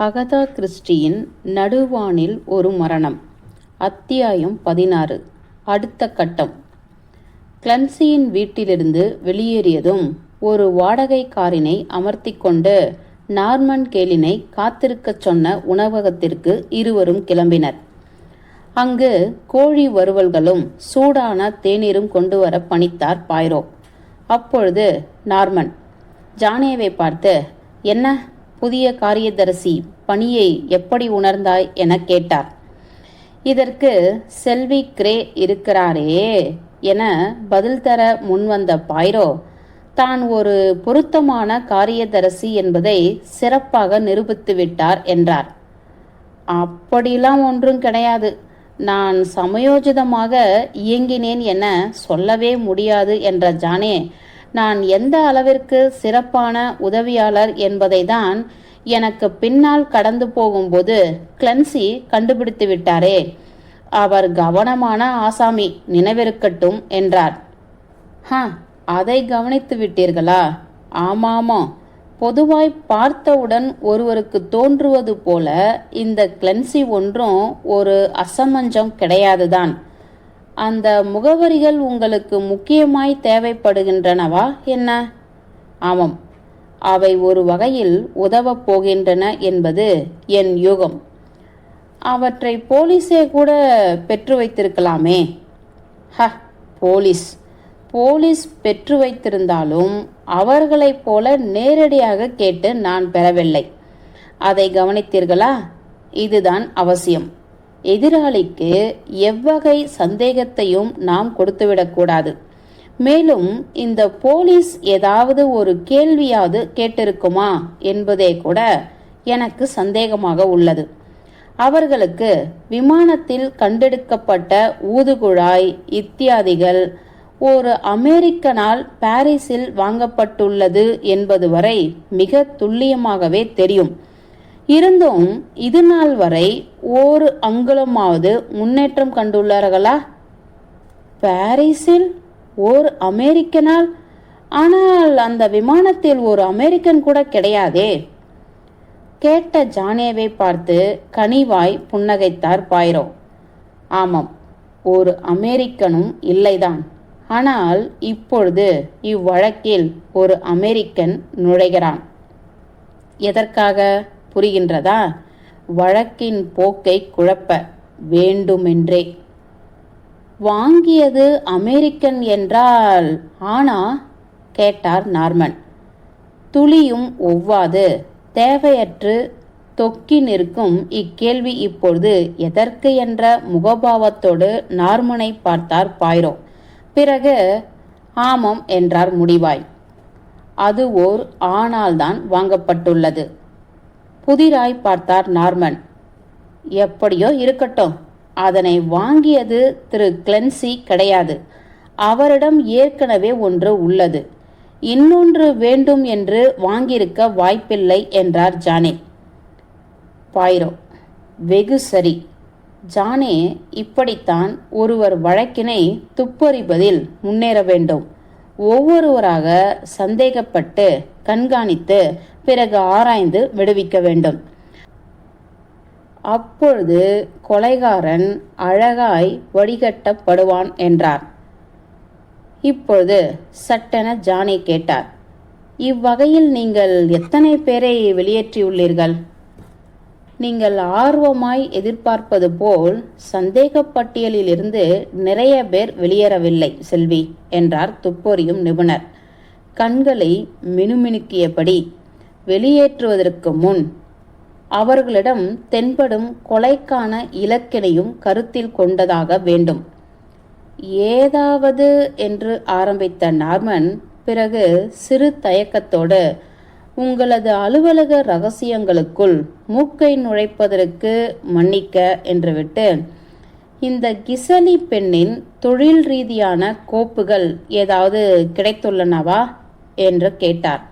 Agatha கிறிஸ்டியின் நடுவானில் ஒரு மரணம். அத்தியாயம் பதினாறு. அடுத்த கட்டம். கிளன்சியின் வீட்டிலிருந்து வெளியேறியதும் ஒரு வாடகை காரினை அமர்த்தி கொண்டு நார்மன் கேலினை காத்திருக்கச் சொன்ன உணவகத்திற்கு இருவரும் கிளம்பினர். அங்கு கோழி வறுவல்களும் சூடான தேநீரும் கொண்டு வர பணித்தார் பாய்ரோ. அப்பொழுது நார்மன் ஜானேவை பார்த்து என்ன? புதிய காரியதரிசி பணியை எப்படி உணர்ந்தாய் என கேட்டார். இதற்கு செல்வி கிரே இருக்கிறாரே என பதில் தர முன்வந்த பாய்ரோ தான் ஒரு பொருத்தமான காரியதரிசி என்பதை சிறப்பாக நிரூபித்து விட்டார் என்றார். அப்படிலாம் ஒன்றும் கிடையாது. நான் சமயோஜிதமாக இயங்கினேன் என சொல்லவே முடியாது என்ற ஜானே நான் எந்த அளவிற்கு சிறப்பான உதவியாளர் என்பதை தான் எனக்கு பின்னால் கடந்து போகும்போது கிளன்சி கண்டுபிடித்து விட்டாரே. அவர் கவனமான ஆசாமி நினைவிருக்கட்டும் என்றார். ஹ அதை கவனித்து விட்டீர்களா? ஆமாமா. பொதுவாய் பார்த்தவுடன் ஒருவருக்கு தோன்றுவது போல இந்த கிளென்சி ஒன்றும் ஒரு அசமஞ்சம் கிடையாதுதான். அந்த முகவரிகள் உங்களுக்கு முக்கியமாய் தேவைப்படுகின்றனவா என்ன? ஆமாம். அவை ஒரு வகையில் உதவப் போகின்றன என்பது என் யூகம். அவற்றை போலீஸே கூட பெற்று வைத்திருக்கலாமே. ஹ போலீஸ். போலீஸ் பெற்று வைத்திருந்தாலும் அவர்களைப் போல நேரடியாக கேட்டு நான் பெறவில்லை. அதை கவனித்தீர்களா? இதுதான் அவசியம். எதிராளிக்கு எவ்வகை சந்தேகத்தையும் நாம் கொடுத்துவிடக்கூடாது மேலும் இந்த போலீஸ் ஏதாவது ஒரு கேள்வியாவது கேட்டிருக்குமா என்பதே கூட எனக்கு சந்தேகமாக உள்ளது. அவர்களுக்கு விமானத்தில் கண்டெடுக்கப்பட்ட ஊதுகுழாய் இத்தியாதிகள் ஒரு அமெரிக்கனால் பாரிஸில் வாங்கப்பட்டுள்ளது என்பது வரை மிக துல்லியமாகவே தெரியும். இருந்தும் இது நாள் வரை ஒரு அங்குலமாவது முன்னேற்றம் கண்டுள்ளார்களா? பாரிஸில் ஓர் அமெரிக்கனால்? ஆனால் அந்த விமானத்தில் ஒரு அமெரிக்கன் கூட கிடையாதே. கேட்ட ஜானேவை பார்த்து கனிவாய் புன்னகைத்தார் பாயிரோ. ஆமாம் ஒரு அமெரிக்கனும் இல்லைதான். ஆனால் இப்பொழுது இவ்வழக்கில் ஒரு அமெரிக்கன் நுழைகிறான். எதற்காக? புரிகின்றதா? வழக்கின் போக்கை குழப்ப வேண்டுமென்றே. வாங்கியது அமெரிக்கன் என்றால் ஆனா கேட்டார் நார்மன். துளியும் ஒவ்வாது. தேவையற்று தொக்கி நிற்கும் இக்கேள்வி இப்பொழுது எதற்கு என்ற முகபாவத்தோடு நார்மனை பார்த்தார் பாய்ரோ. பிறகு ஆமம் என்றார் முடிவாய். அது ஓர் ஆனால்தான் வாங்கப்பட்டுள்ளது. புதிராய் பார்த்தார் நார்மன். எப்படியோ இருக்கட்டும். அதனை வாங்கியது திரு கிளென்சி கிடையாது. அவரிடம் ஏற்கனவே ஒன்று உள்ளது. இன்னொன்று வேண்டும் என்று வாங்கியிருக்க வாய்ப்பில்லை என்றார் ஜானே. பாயிரோ வெகு சரி. ஜானே இப்படித்தான் ஒருவர் வழக்கினை துப்பறிவதில் முன்னேற வேண்டும். ஒவ்வொருவராக சந்தேகப்பட்டு கண்காணித்து பிறகு ஆராய்ந்து விடுவிக்க வேண்டும். அப்பொழுது கொலைகாரன் அழகாய் வடிகட்டப்படுவான் என்றார். இப்பொழுது சட்டென ஜானி கேட்டார் இவ்வகையில் நீங்கள் எத்தனை பேரை வெளியேற்றியுள்ளீர்கள்? நீங்கள் ஆர்வமாய் எதிர்பார்ப்பது போல் சந்தேகப்பட்டியலிலிருந்து நிறைய பேர் வெளியேறவில்லை செல்வி என்றார் துப்பொறியும் நிபுணர். கண்களை மினுமினுக்கியபடி வெளியேற்றுவதற்கு முன் அவர்களிடம் தென்படும் கொலைக்கான இலக்கினையும் கருத்தில் கொண்டதாக வேண்டும். ஏதாவது என்று ஆரம்பித்த நார்மன் பிறகு சிறு தயக்கத்தோடு உங்களது அலுவலக ரகசியங்களுக்குள் மூக்கை நுழைப்பதற்கு மன்னிக்க என்று விட்டு இந்த கிசலி பெண்ணின் தொழில் ரீதியான கோப்புகள் ஏதாவது கிடைத்துள்ளனவா? என்று கேட்டார்.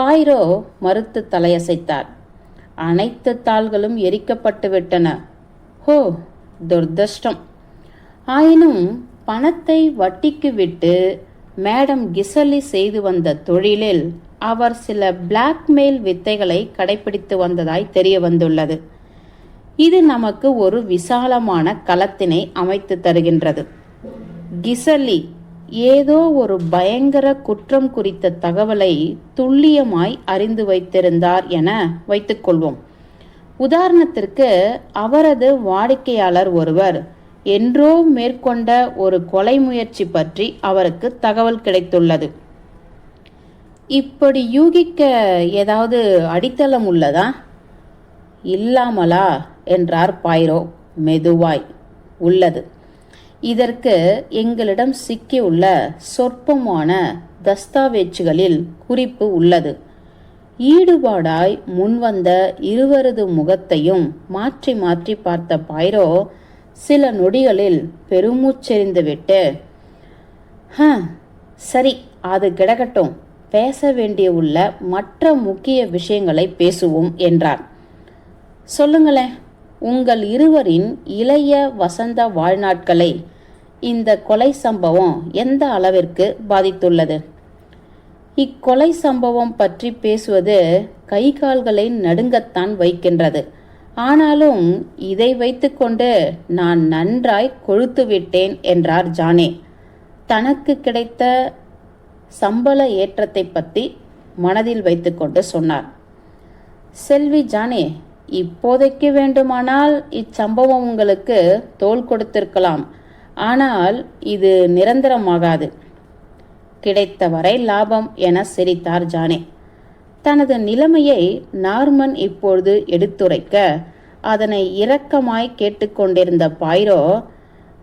பாய்ரோ மறுத்து தலையசைத்தார். அனைத்து தாள்களும் எரிக்கப்பட்டு விட்டன. ஹோ துர்தஷ்டம். ஆயினும் பணத்தை வட்டிக்கு விட்டு மேடம் கிசலி செய்து வந்த தொழிலில் அவர் சில பிளாக்மெயில் வித்தைகளை கடைபிடித்து வந்ததாய் தெரிய வந்துள்ளது. இது நமக்கு ஒரு விசாலமான களத்தினை அமைத்து தருகின்றது. கிசலி ஏதோ ஒரு பயங்கர குற்றம் குறித்த தகவலை துல்லியமாய் அறிந்து வைத்திருந்தார் என வைத்துக்கொள்வோம் உதாரணத்திற்கு அவரது வாடிக்கையாளர் ஒருவர் என்றோ மேற்கொண்ட ஒரு கொலை முயற்சி பற்றி அவருக்கு தகவல் கிடைத்துள்ளது. இப்படி யூகிக்க ஏதாவது அடித்தளம் உள்ளதா? இல்லாமலா? என்றார் பாய்ரோ மெதுவாய் உள்ளது. இதற்கு எங்களிடம் சிக்கியுள்ள சொற்பமான தஸ்தாவேஜுகளில் குறிப்பு உள்ளது. ஈடுபாடாய் முன்வந்த இருவரது முகத்தையும் மாற்றி மாற்றி பார்த்த பைரோ சில நொடிகளில் பெருமூச்செறிந்துவிட்டு ஹ சரி அது கிடக்கட்டும். பேச வேண்டிய உள்ள மற்ற முக்கிய விஷயங்களை பேசுவோம் என்றார். சொல்லுங்களேன். உங்கள் இருவரின் இளைய வசந்த வாழ்நாட்களை. இந்த கொலை சம்பவம் எந்த அளவிற்கு பாதித்துள்ளது? இக்கொலை சம்பவம் பற்றி பேசுவது கை கால்களை நடுங்கத்தான் வைக்கின்றது. ஆனாலும் இதை வைத்துக்கொண்டு நான் நன்றாய் கொழுத்து விட்டேன் என்றார் ஜானே. தனக்கு கிடைத்த சம்பள ஏற்றத்தை பற்றி மனதில் வைத்துக்கொண்டு சொன்னார். செல்வி ஜானே இப்போதைக்கு வேண்டுமானால் இச்சம்பவம் உங்களுக்கு தோல் கொடுத்திருக்கலாம். ஆனால் இது நிரந்தரமாகாது. கிடைத்தவரை லாபம் என சிரித்தார் ஜானே. தனது நிலைமையை நார்மன் இப்பொழுது எடுத்துரைக்க அதனை இரக்கமாய் கேட்டுக்கொண்டிருந்த பாய்ரோ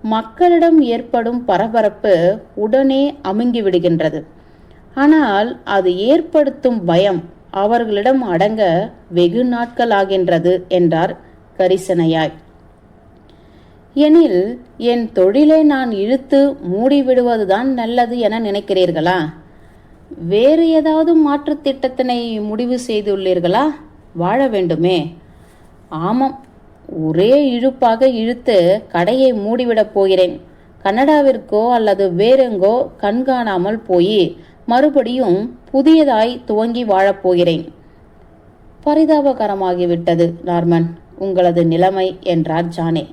மக்களிடம் ஏற்படும் பரபரப்பு உடனே அமுங்கி விடுகின்றது ஆனால் அது ஏற்படுத்தும் பயம் அவர்களிடம் அடங்க வெகு நாட்களாகின்றது என்றார் கரிசனையாய். எனில் என் தொழிலை நான் இழுத்து மூடிவிடுவதுதான் நல்லது என நினைக்கிறீர்களா? வேறு ஏதாவது மாற்றுத் திட்டத்தினை முடிவு செய்துள்ளீர்களா? வாழ வேண்டுமே. ஆமாம் ஒரே இழுப்பாக இழுத்து கடையை மூடிவிடப் போகிறேன். கனடாவிற்கோ அல்லது வேறெங்கோ கண்காணாமல் போய் மறுபடியும் புதியதாய் துவங்கி வாழப்போகிறேன் பரிதாபகரமாகிவிட்டது நார்மன். உங்களது நிலைமை என்றார் ஜானே.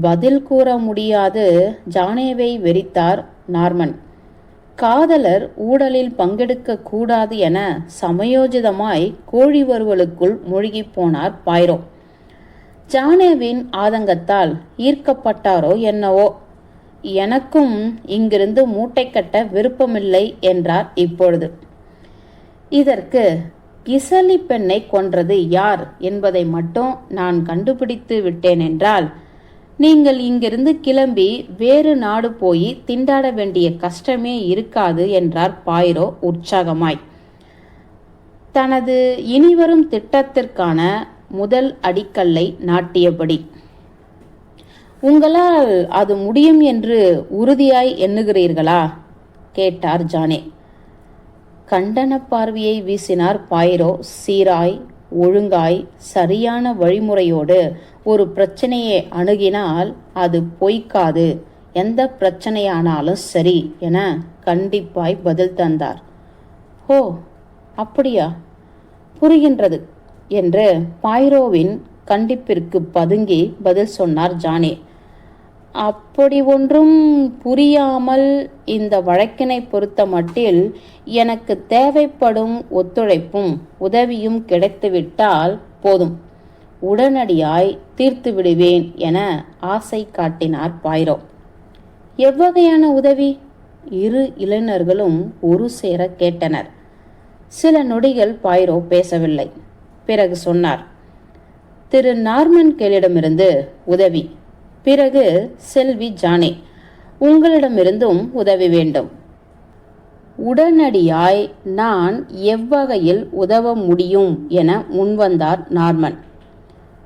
பதில் கூற முடியாது ஜானேவை வெறித்தார் நார்மன். காதலர் ஊடலில் பங்கெடுக்க கூடாது என சமயோஜிதமாய் கோழி வருவலுக்குள் மூழ்கிப் போனார் பாய்ரோ. ஜானேவின் ஆதங்கத்தால் ஈர்க்கப்பட்டாரோ என்னவோ? எனக்கும் இங்கிருந்து மூட்டை கட்ட விருப்பமில்லை என்றார் இப்பொழுது. இதற்கு கிசலி பெண்ணை கொன்றது யார் என்பதை மட்டும் நான் கண்டுபிடித்து விட்டேன் என்றால் நீங்கள் இங்கிருந்து கிளம்பி வேறு நாடு போய் திண்டாட வேண்டிய கஷ்டமே இருக்காது என்றார் பாயிரோ உற்சாகமாய். தனது இனிவரும் திட்டத்திற்கான முதல் அடிக்கல்லை நாட்டியபடி. உங்களால் அது முடியும் என்று உறுதியாய் எண்ணுகிறீர்களா? கேட்டார் ஜானே. கண்டன பார்வையை வீசினார் பாயிரோ சீராய் ஒழுங்காய் சரியான வழிமுறையோடு ஒரு பிரச்சனையை அணுகினால் அது பொய்க்காது. எந்த பிரச்சனையானாலும் சரி என கண்டிப்பாய் பதில் தந்தார். ஓ அப்படியா? புரிகின்றது என்று பாய்ரோவின் கண்டிப்பிற்கு பதுங்கி பதில் சொன்னார் ஜானே. அப்படி ஒன்றும் புரியாமல் இந்த வழக்கினை பொறுத்த மட்டில் எனக்கு தேவைப்படும் ஒத்துழைப்பும் உதவியும் கிடைத்துவிட்டால் போதும். உடனடியாய் தீர்த்து விடுவேன் என ஆசை காட்டினார் பாய்ரோ. எவ்வகையான உதவி? இரு இளைஞர்களும் ஒரு சேர கேட்டனர். சில நொடிகள் பாய்ரோ பேசவில்லை. பிறகு சொன்னார் திரு நார்மன் கேளிடமிருந்து உதவி. பிறகு செல்வி ஜானே உங்களிடமிருந்தும் உதவி வேண்டும். உடனடியாய் நான் எவ்வகையில் உதவ முடியும் என முன்வந்தார் நார்மன்.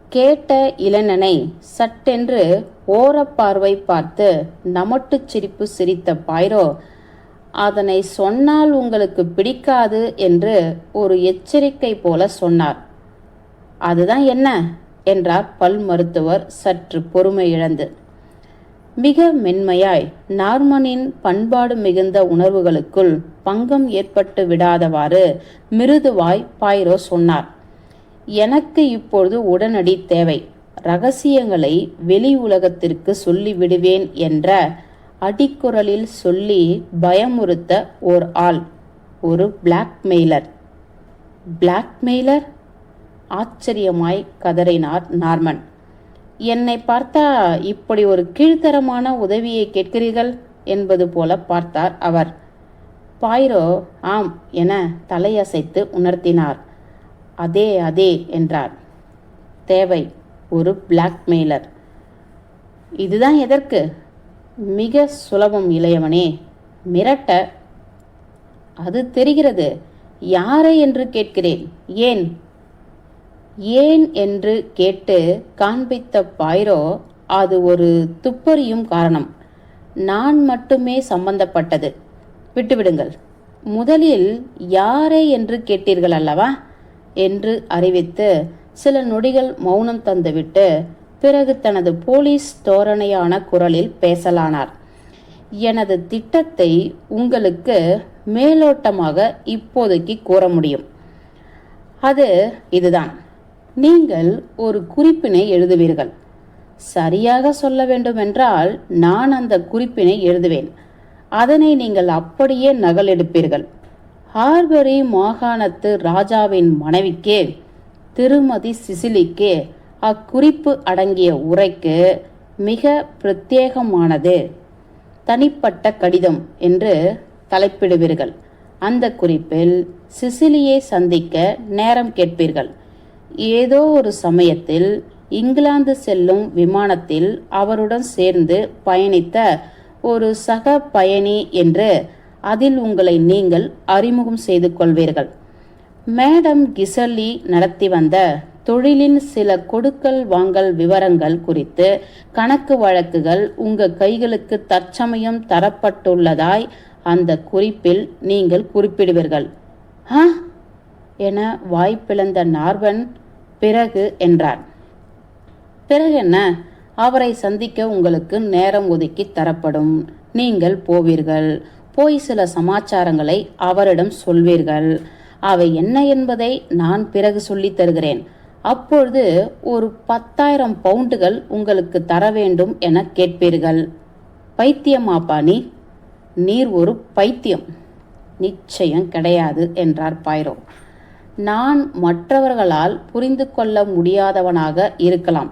கேட்ட இளைஞனை சட்டென்று ஓரப்பார்வை பார்த்து நமட்டுச் சிரிப்பு சிரித்த பாய்ரோ அதனை சொன்னால் உங்களுக்கு பிடிக்காது என்று ஒரு எச்சரிக்கை போல சொன்னார். அதுதான் என்ன? என்றார் பல் மருத்துவர் சற்று பொறுமை இழந்து மிக மென்மையாய் நார்மனின் பண்பாடு மிகுந்த உணர்வுகளுக்குள் பங்கம் ஏற்பட்டு விடாதவாறு மிருதுவாய் பாய்ரோ சொன்னார் எனக்கு இப்பொழுது உடனடி தேவை. ரகசியங்களை வெளி உலகத்திற்கு சொல்லிவிடுவேன் என்ற அடிக்குரலில் சொல்லி பயமுறுத்த ஓர் ஆள் ஒரு பிளாக்மெயிலர் பிளாக்மெயிலர் ஆச்சரியமாய் கதறினார் நார்மன். என்னை பார்த்தா இப்படி ஒரு கீழ்த்தரமான உதவியை கேட்கிறீர்கள்? என்பது போல பார்த்தார் அவர். பாயிரோ ஆம் என தலையசைத்து உணர்த்தினார். அதே அதே என்றார். தேவை ஒரு பிளாக்மெயிலர். இதுதான் எதற்கு? மிக சுலபம் இளையவனே. மிரட்ட. அது தெரிகிறது. யாரை என்று கேட்கிறேன். ஏன்? ஏன் என்று கேட்டு காண்பித்த பாய்ரோ அது ஒரு துப்பறியும் காரணம். நான் மட்டுமே சம்பந்தப்பட்டது. விட்டுவிடுங்கள். முதலில் யாரே என்று கேட்டீர்கள் அல்லவா? என்று அறிவித்து சில நொடிகள் மௌனம் தந்துவிட்டு பிறகு தனது போலீஸ் தோரணையான குரலில் பேசலானார். எனது திட்டத்தை உங்களுக்கு மேலோட்டமாக இப்போதைக்கு கூற முடியும். அது இதுதான். நீங்கள் ஒரு குறிப்பினை எழுதுவீர்கள். சரியாக சொல்ல வேண்டுமென்றால் நான் அந்த குறிப்பினை எழுதுவேன். அதனை நீங்கள் அப்படியே நகலெடுப்பீர்கள். ஹார்பரி மாகாணத்து ராஜாவின் மனைவிக்கே திருமதி சிசிலிக்கு அக்குறிப்பு அடங்கிய உரைக்கு மிக பிரத்யேகமானது. தனிப்பட்ட கடிதம் என்று தலைப்பிடுவீர்கள். அந்த குறிப்பில் சிசிலியை சந்திக்க நேரம் கேட்பீர்கள். ஏதோ ஒரு சமயத்தில் இங்கிலாந்து செல்லும் விமானத்தில் அவருடன் சேர்ந்து பயணித்த ஒரு சக பயணி என்று அதில் உங்களை நீங்கள் அறிமுகம் செய்து கொள்வீர்கள். மேடம் கிசல்லி நடத்தி வந்த தொழிலின் சில கொடுக்கல் வாங்கல் விவரங்கள் குறித்து கணக்கு வழக்குகள் உங்க கைகளுக்கு தற்சமயம் தரப்பட்டுள்ளதாய் அந்த குறிப்பில் நீங்கள் குறிப்பிடுவீர்கள். ஆ என வாய்ப்பிழந்த நார்வன் பிறகு என்றார். பிறகு என்ன? அவரை சந்திக்க உங்களுக்கு நேரம் ஒதுக்கி தரப்படும். நீங்கள் போவீர்கள். போய் சில சமாச்சாரங்களை அவரிடம் சொல்வீர்கள். அவை என்ன என்பதை நான் பிறகு சொல்லித் தருகிறேன். அப்பொழுது ஒரு பத்தாயிரம் பவுண்டுகள் உங்களுக்கு தர வேண்டும் என கேட்பீர்கள். பைத்தியமாப்பா நீ? நீர் ஒரு பைத்தியம். நிச்சயம் கிடையாது என்றார் பாய்ரோ. நான் மற்றவர்களால் புரிந்து கொள்ள முடியாதவனாக இருக்கலாம்.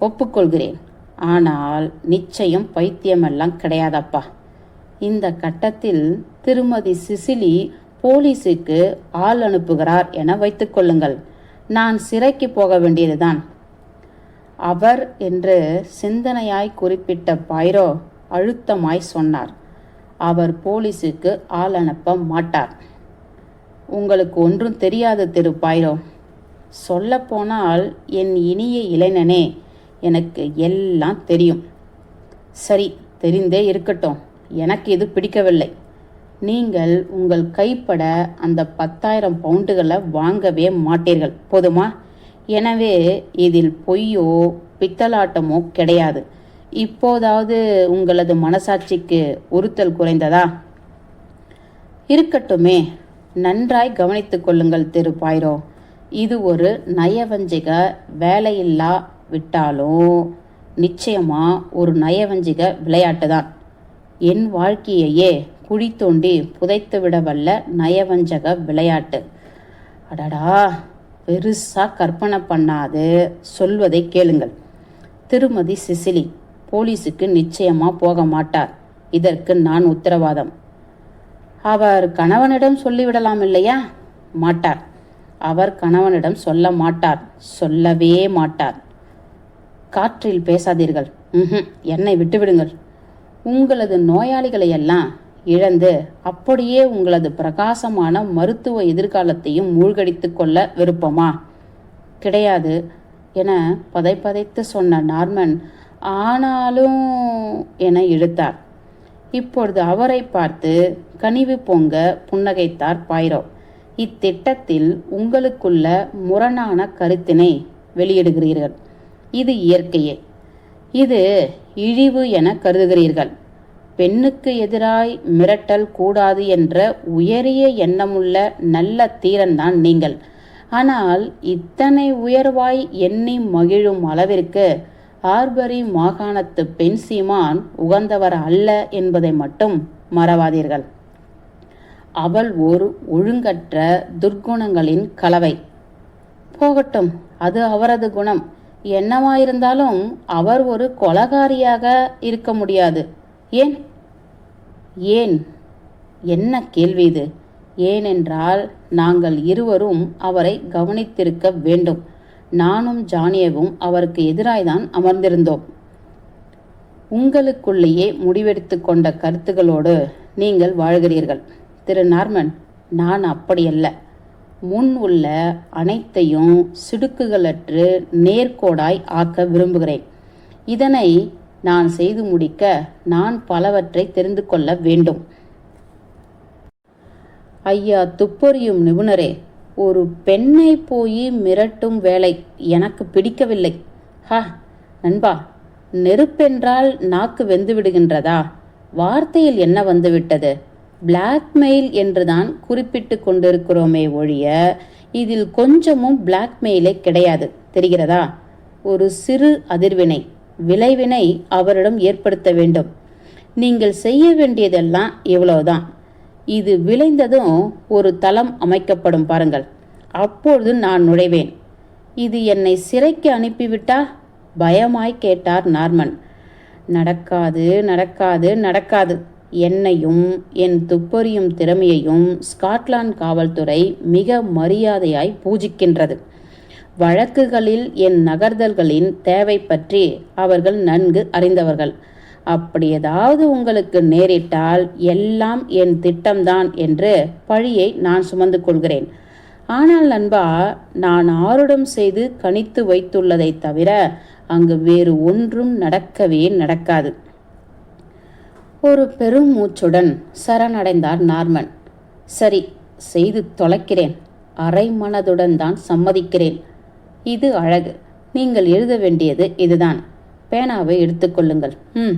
ஒப்புக்கொள்கிறேன். ஆனால் நிச்சயம் பைத்தியமெல்லாம் கிடையாதப்பா. இந்த கட்டத்தில் திருமதி சிசிலி போலீஸுக்கு ஆள் அனுப்புகிறார் என வைத்துக்கொள்ளுங்கள் நான் சிறைக்கு போக வேண்டியதுதான். அவர் என்று சிந்தனையாய் குறிப்பிட்ட பைரோ அழுத்தமாய் சொன்னார். அவர் போலீஸுக்கு ஆள் அனுப்ப மாட்டார். உங்களுக்கு ஒன்றும் தெரியாது திரு பாயிரோ. சொல்லப்போனால் என் இனிய இளைஞனே எனக்கு எல்லாம் தெரியும். சரி தெரிந்தே இருக்கட்டும். எனக்கு இது பிடிக்கவில்லை. நீங்கள் உங்கள் கைப்பட அந்த பத்தாயிரம் பவுண்டுகளை வாங்கவே மாட்டீர்கள். போதுமா? எனவே இதில் பொய்யோ பித்தலாட்டமோ கிடையாது. இப்போதாவது உங்களது மனசாட்சிக்கு உறுத்தல் குறைந்ததா? இருக்கட்டுமே. நன்றாய் கவனித்து கொள்ளுங்கள் திரு பாயிரோ. இது ஒரு நயவஞ்சிக வேலையில்லா விட்டாலும் நிச்சயமா ஒரு நயவஞ்சிக விளையாட்டு தான் என் வாழ்க்கையையே குழி தோண்டி புதைத்து விட வல்ல நயவஞ்சக விளையாட்டு. அடடா பெருசா கற்பனை பண்ணாது சொல்வதை கேளுங்கள். திருமதி சிசிலி போலீஸுக்கு நிச்சயமா போக மாட்டார். இதற்கு நான் உத்தரவாதம். அவர் கணவனிடம் சொல்லிவிடலாம் இல்லையா மாட்டார். அவர் கணவனிடம் சொல்ல மாட்டார். சொல்லவே மாட்டார். காற்றில் பேசாதீர்கள். என்னை விட்டுவிடுங்கள். உங்களது நோயாளிகளை எல்லாம் இழந்து அப்படியே உங்களது பிரகாசமான மருத்துவ எதிர்காலத்தையும் மூழ்கடித்து கொள்ள விருப்பமா? கிடையாது என பதைப்பதைத்து சொன்ன நார்மன் ஆனாலும் என இழுத்தார். இப்பொழுது அவரை பார்த்து கனிவு பொங்க புன்னகைத்தார் பாயிரோ இத்திட்டத்தில் உங்களுக்குள்ள முரணான கருத்தினை வெளியிடுகிறீர்கள். இது இயற்கையே. இது இழிவு என கருதுகிறீர்கள். பெண்ணுக்கு எதிராய் மிரட்டல் கூடாது என்ற உயரிய எண்ணமுள்ள நல்ல தீரன்தான் நீங்கள். ஆனால் இத்தனை உயர்வாய் எண்ணி மகிழும் அளவிற்கு ஆர்பரி மாகாணத்து பெண் சீமான் உகந்தவர் அல்ல என்பதை மட்டும் மறவாதீர்கள். அவள் ஒரு ஒழுங்கற்ற துர்க்குணங்களின் கலவை. போகட்டும் அது அவரது குணம். என்னவாயிருந்தாலும் அவர் ஒரு கொலகாரியாக இருக்க முடியாது. ஏன்? ஏன்? என்ன கேள்வி இது? ஏனென்றால் நாங்கள் இருவரும் அவரை கவனித்திருக்க வேண்டும். நானும் ஜானியவும் அவருக்கு எதிராய்தான் அமர்ந்திருந்தோம். உங்களுக்குள்ளேயே முடிவெடுத்து கொண்ட கருத்துகளோடு நீங்கள் வாழ்கிறீர்கள். திரு. நார்மன் நான் அப்படியல்ல. முன் உள்ள அனைத்தையும் சிடுக்குகளற்று நேர்கோடாய் ஆக்க விரும்புகிறேன். இதனை நான் செய்து முடிக்க நான் பலவற்றை தெரிந்து கொள்ள வேண்டும். ஐயா துப்பறியும் நிபுணரே ஒரு பெண்ணை போய் மிரட்டும் வேலை எனக்கு பிடிக்கவில்லை. ஹா நண்பா நெருப்பென்றால் நாக்கு வெந்து விடுகின்றதா? வார்த்தையில் என்ன வந்துவிட்டது பிளாக்மெயில் என்றுதான் குறிப்பிட்டு கொண்டிருக்கிறோமே ஒழிய இதில் கொஞ்சமும் பிளாக்மெயிலே கிடையாது. தெரிகிறதா? ஒரு சிறு அதிர்வினை விளைவினை அவரிடம் ஏற்படுத்த வேண்டும். நீங்கள் செய்ய வேண்டியதெல்லாம் இவ்வளவுதான். இது விளைந்ததும் ஒரு தளம் அமைக்கப்படும் பாருங்கள். அப்பொழுது நான் நுழைவேன். இது என்னை சிறைக்கு அனுப்பிவிட்டா? பயமாய் கேட்டார் நார்மன். நடக்காது நடக்காது நடக்காது. என்னையும் என் துப்பறியும் திறமையையும் ஸ்காட்லாந்து காவல்துறை மிக மரியாதையாய் பூஜிக்கின்றது. வழக்குகளில் என் நகர்தல்களின் தேவை பற்றி அவர்கள் நன்கு அறிந்தவர்கள். அப்படி ஏதாவது உங்களுக்கு நேரிட்டால் எல்லாம் என் திட்டம்தான் என்று பழியை நான் சுமந்து கொள்கிறேன். ஆனால் நண்பா நான் ஆருடம் செய்து கணித்து வைத்துள்ளதை தவிர அங்கு வேறு ஒன்றும் நடக்கவே நடக்காது. ஒரு பெரும் மூச்சுடன் சரணடைந்தார் நார்மன். சரி செய்து தொலைக்கிறேன். அரை மனதுடன் தான் சம்மதிக்கிறேன். இது அழகு. நீங்கள் எழுத வேண்டியது இதுதான். பேனாவை எடுத்துக்கொள்ளுங்கள் ம்.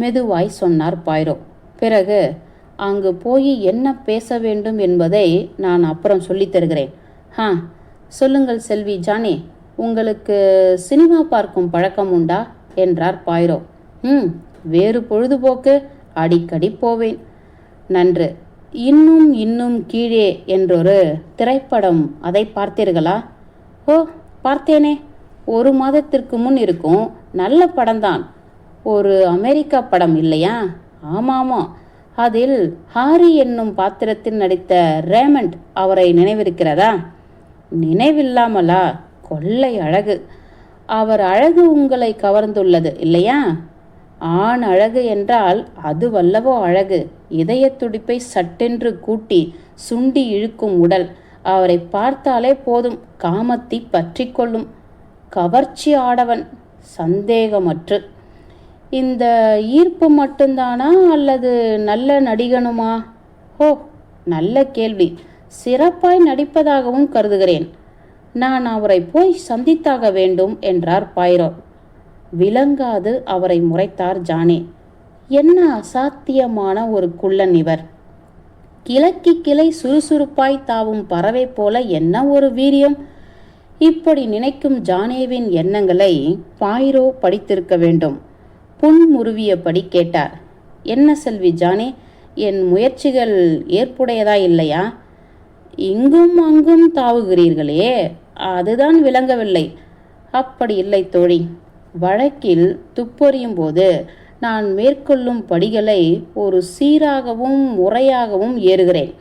மெதுவாய் சொன்னார் பாய்ரோ. பிறகு அங்கு போய் என்ன பேச வேண்டும் என்பதை நான் அப்புறம் சொல்லித் தருகிறேன். சொல்லுங்கள் செல்வி ஜானி உங்களுக்கு சினிமா பார்க்கும் பழக்கம் உண்டா? என்றார் பாய்ரோ. ம் வேறு பொழுதுபோக்கு அடிக்கடி போவேன். நன்று இன்னும் இன்னும் கீழே என்றொரு திரைப்படம் அதை பார்த்தீர்களா? ஓ பார்த்தேனே. ஒரு மாதத்திற்கு முன் இருக்கும் நல்ல படம்தான். ஒரு அமெரிக்கா படம் இல்லையா? ஆமாமா. அதில் ஹாரி என்னும் பாத்திரத்தில் நடித்த ரேமண்ட் அவரை நினைவிருக்கிறதா? நினைவில்லாமலா? கொள்ளை அழகு. அவர் அழகு உங்களை கவர்ந்துள்ளது இல்லையா? ஆண் அழகு என்றால் அது வல்லவோ அழகு. இதய துடிப்பை சட்டென்று கூட்டி சுண்டி இழுக்கும் உடல். அவரை பார்த்தாலே போதும் காமத்தி பற்றி கொள்ளும். கவர்ச்சி ஆடவன் சந்தேகமற்று. இந்த ஈர்ப்பு மட்டும்தானா அல்லது நல்ல நடிகனுமா? ஓ நல்ல கேள்வி. சிறப்பாய் நடிப்பதாகவும் கருதுகிறேன். நான் அவரை போய் சந்தித்தாக வேண்டும் என்றார் பைரோ விளங்காது அவரை முறைத்தார் ஜானே. என்ன அசாத்தியமான ஒரு குள்ளன் இவர். கிழக்கி கிளை சுறுசுறுப்பாய் தாவும் பறவை போல என்ன ஒரு வீரியம்? இப்படி நினைக்கும் ஜானேவின் எண்ணங்களை பாயிரோ படித்திருக்க வேண்டும். புன்முருவியபடி கேட்டார். என்ன செல்வி ஜானே என் முயற்சிகள் ஏற்புடையதா இல்லையா? இங்கும் அங்கும் தாவுகிறீர்களே அதுதான் விளங்கவில்லை. அப்படி இல்லை தோழி. வழக்கில் துப்பறியும் போது நான் மேற்கொள்ளும் படிகளை ஒரு சீராகவும் முறையாகவும் ஏறுகிறேன்.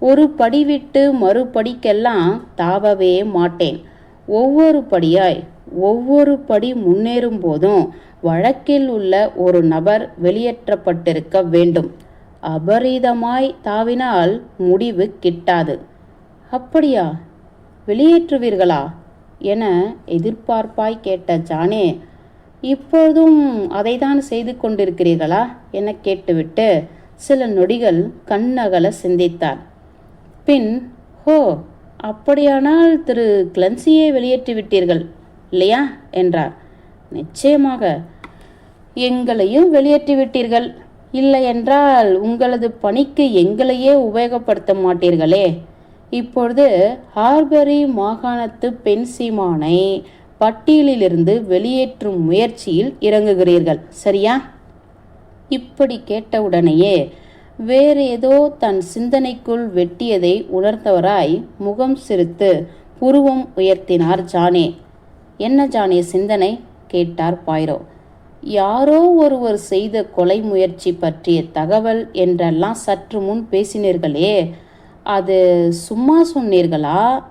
ஒரு படி விட்டு மறுபடிக்கெல்லாம் தாவவே மாட்டேன். ஒவ்வொரு படியாய் ஒவ்வொரு படி முன்னேறும் போதும் வழக்கில் உள்ள ஒரு நபர் வெளியேற்றப்பட்டிருக்க வேண்டும். அபரீதமாய் தாவினால் முடிவு கிட்டாது. அப்படியா? வெளியேற்றுவீர்களா? என எதிர்பார்ப்பாய் கேட்ட ஜானே இப்போதும் அதைதான் செய்து கொண்டிருக்கிறீர்களா? என கேட்டுவிட்டு சில நொடிகள் கண்ணகல சிந்தித்தார். பின் ஹோ அப்படியானால் திரு கிளன்சியை வெளியேற்றிவிட்டீர்கள். இல்லையா? என்றார். நிச்சயமாக. எங்களையும் வெளியேற்றி விட்டீர்கள். இல்லையென்றால் உங்களது பணிக்கு எங்களையே உபயோகப்படுத்த மாட்டீர்களே. இப்பொழுது ஹார்பரி மாகாணத்து பென்சிமானை பட்டியலிலிருந்து வெளியேற்றும் முயற்சியில் இறங்குகிறீர்கள். சரியா? இப்படி கேட்டவுடனேயே வேறு ஏதோ தன் சிந்தனைக்குள் வெட்டியதை உணர்ந்தவராய் முகம் சிரித்து புருவம் உயர்த்தினார் ஜானே. என்ன ஜானே சிந்தனை? கேட்டார் பாய்ரோ. யாரோ ஒருவர் செய்த கொலை முயற்சி பற்றிய தகவல் என்றெல்லாம் சற்று முன் பேசினீர்களே. அது சும்மா சொன்னீர்களா?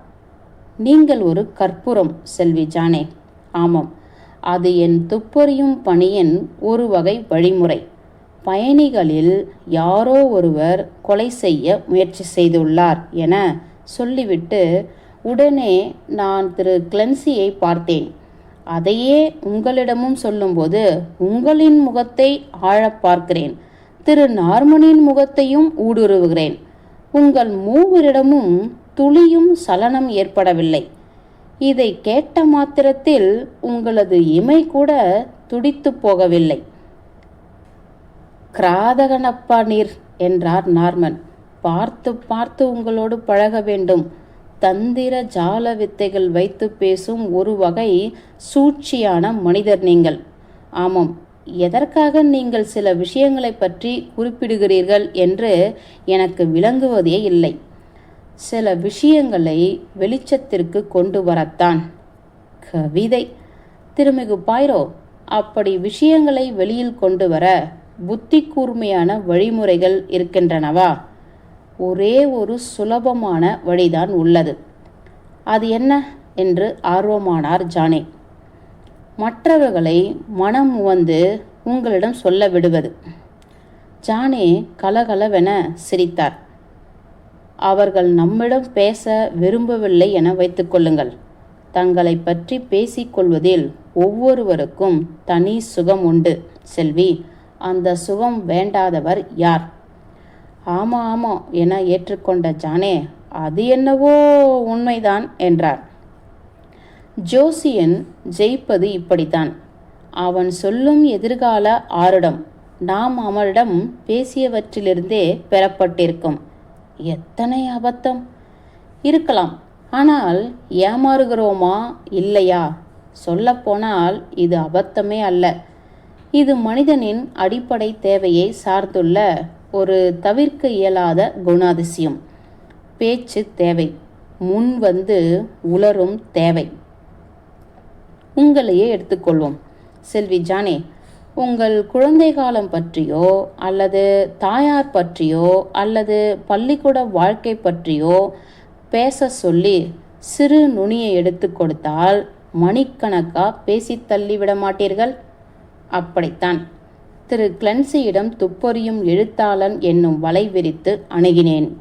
நீங்கள் ஒரு கற்பூரம் செல்வி ஜானே. ஆமாம் அது என் துப்பறியும் பணியின் ஒரு வகை வழிமுறை. பயணிகளில் யாரோ ஒருவர் கொலை செய்ய முயற்சி செய்துள்ளார் என சொல்லிவிட்டு உடனே நான் திரு கிளன்சியை பார்த்தேன். அதையே உங்களிடமும் சொல்லும்போது உங்களின் முகத்தை ஆழப் பார்க்கிறேன். திரு நார்மனின் முகத்தையும் ஊடுருவுகிறேன். உங்கள் மூவரிடமும் துளியும் சலனம் ஏற்படவில்லை. இதை கேட்ட மாத்திரத்தில் உங்களது இமை கூட துடித்து போகவில்லை. கிராதகனப்பா நீர் என்றார் நார்மன். பார்த்து பார்த்து உங்களோடு பழக வேண்டும். தந்திர ஜால வித்தைகள் வைத்து பேசும் ஒரு வகை சூழ்ச்சியான மனிதர் நீங்கள். ஆமாம் எதற்காக நீங்கள் சில விஷயங்களை பற்றி குறிப்பிடுகிறீர்கள் என்று எனக்கு விளங்குவதே இல்லை. சில விஷயங்களை வெளிச்சத்திற்கு கொண்டு வரத்தான். கவிதை. திருமிகு பாய்ரோ அப்படி விஷயங்களை வெளியில் கொண்டு வர புத்தி கூர்மையான வழிமுறைகள் இருக்கின்றனவா? ஒரே ஒரு சுலபமான வழிதான் உள்ளது. அது என்ன? என்று ஆர்வமானார் ஜானே. மற்றவர்களை மனம் உவந்து உங்களிடம் சொல்ல விடுவது. ஜானே கலகலவென சிரித்தார். அவர்கள் நம்மிடம் பேச விரும்பவில்லை என வைத்துக்கொள்ளுங்கள் தங்களை பற்றி பேசிக்கொள்வதில் ஒவ்வொருவருக்கும் தனி சுகம் உண்டு. செல்வி அந்த சுகம் வேண்டாதவர் யார்? ஆமா ஆமா என ஏற்றுக்கொண்ட ஜானே அது என்னவோ உண்மைதான் என்றார். ஜோசியன் ஜெயிப்பது இப்படித்தான். அவன் சொல்லும் எதிர்கால ஆருடம் நாம் அவனிடம் பேசியவற்றிலிருந்தே பெறப்பட்டிருக்கும். எத்தனை அபத்தம்? இருக்கலாம் ஆனால் ஏமாறுகிறோமா? இல்லையா? சொல்லப்போனால் இது அபத்தமே அல்ல. இது மனிதனின் அடிப்படை தேவையை சார்ந்துள்ள ஒரு தவிர்க்க இயலாத குணாதிசயம். பேச்சு தேவை. முன் வந்து உலரும் தேவை. உங்களையே எடுத்துக்கொள்வோம். செல்வி ஜானே உங்கள் குழந்தை காலம் பற்றியோ அல்லது தாயார் பற்றியோ அல்லது பள்ளிக்கூட வாழ்க்கை பற்றியோ பேச சொல்லி சிறு நுனியை எடுத்து கொடுத்தால் மணிக்கணக்காக பேசி தள்ளிவிட மாட்டீர்கள்? அப்படித்தான். திரு கிளன்சியிடம் துப்பறியும் எழுத்தாளன் என்னும் வலை விரித்து அணுகினேன்.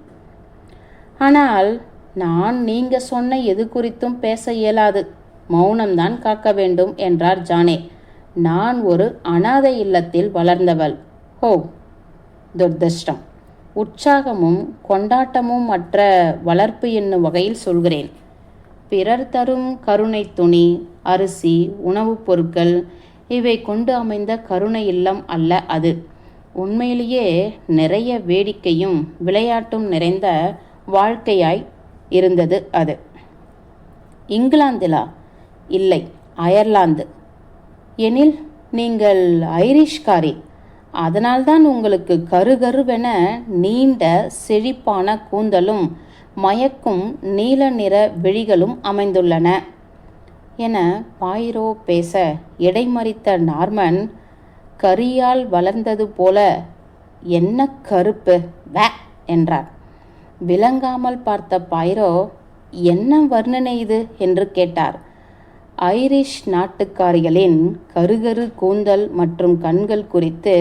ஆனால் நான் நீங்க சொன்ன எது குறித்தும் பேச இயலாது. மௌனம்தான் காக்க வேண்டும் என்றார் ஜானே. நான் ஒரு அனாதை இல்லத்தில் வளர்ந்தவள். ஹோ துர்திருஷ்டம். உற்சாகமும் கொண்டாட்டமும் மற்ற வளர்ப்பு என்னும் வகையில் சொல்கிறேன். பிறர் தரும் கருணை துணி அரிசி உணவுப் பொருட்கள் இவை கொண்டு அமைந்த கருணை இல்லம் அல்ல அது. உண்மையிலேயே நிறைய வேடிக்கையும் விளையாட்டும் நிறைந்த வாழ்க்கையாய் இருந்தது அது. இங்கிலாந்திலா? இல்லை அயர்லாந்து. எனில் நீங்கள் ஐரிஷ்காரி. அதனால்தான் உங்களுக்கு கருகருவென நீண்ட செழிப்பான கூந்தலும் மயக்கும் நீல நிற விழிகளும் அமைந்துள்ளன. என பாயிரோ பேச இடைமறித்த நார்மன் கரியால் வளர்ந்தது போல என்ன கருப்பு? வே! என்றார். விளங்காமல் பார்த்த பாயிரோ என்ன வர்ணனை இது? என்று கேட்டார். ஐரிஷ் நாட்டுக்காரிகளின் கருகரு கூந்தல் மற்றும் கண்கள் குறித்து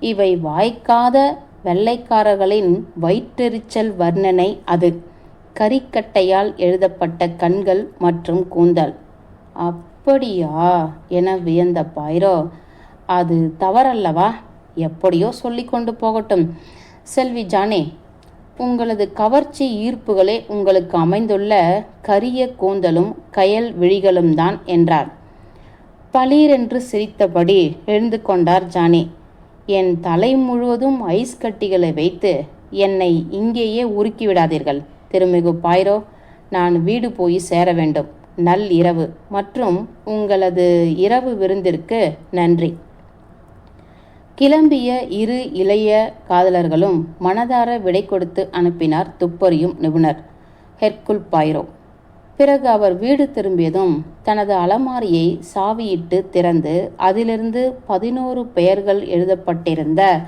இவை வாய்க்காத வெள்ளைக்காரர்களின் வயிற்றெரிச்சல் வர்ணனை அது. கரிக்கட்டையால் எழுதப்பட்ட கண்கள் மற்றும் கூந்தல். அப்படியா? என வியந்த பாயிரோ அது தவறல்லவா? எப்படியோ சொல்லி கொண்டு போகட்டும். செல்வி ஜானே உங்களது கவர்ச்சி ஈர்ப்புகளே உங்களுக்கு அமைந்துள்ள கரிய கூந்தலும் கயல் விழிகளும் தான் என்றார். பளீரென்று சிரித்தபடி எழுந்து கொண்டார் ஜானி. என் தலை முழுவதும் ஐஸ் கட்டிகளை வைத்து என்னை இங்கேயே உருக்கி விடாதீர்கள். திருமிகு பாய்ரோ நான் வீடு போய் சேர வேண்டும். நல் இரவு மற்றும் உங்களது இரவு விருந்திற்கு நன்றி. கிளம்பிய இரு இளைய காதலர்களும் மனதார விடை கொடுத்து அனுப்பினார் துப்பறியும் நிபுணர் ஹெர்குல் பாய்ரோ. பிறகு அவர் வீடு திரும்பியதும் தனது அலமாரியை சாவியிட்டு திறந்து அதிலிருந்து பதினோரு பெயர்கள் எழுதப்பட்டிருந்த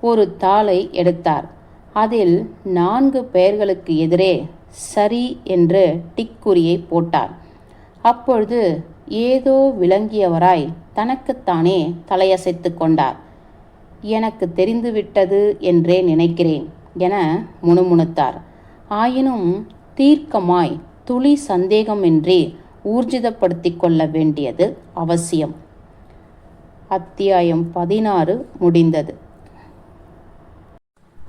ஒரு தாளை எடுத்தார். அதில் நான்கு பெயர்களுக்கு எதிரே சரி என்று டிக் குறியை போட்டார். அப்பொழுது ஏதோ விளங்கியவராய் தனக்குத்தானே தலையசைத்து கொண்டார். எனக்கு தெரிந்துவிட்டது என்றே நினைக்கிறேன் என முணுமுணுத்தார். ஆயினும் தீர்க்கமாய் துளி சந்தேகமின்றி ஊர்ஜிதப்படுத்தி கொள்ள வேண்டியது அவசியம். அத்தியாயம் பதினாறு முடிந்தது.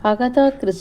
Agatha Christie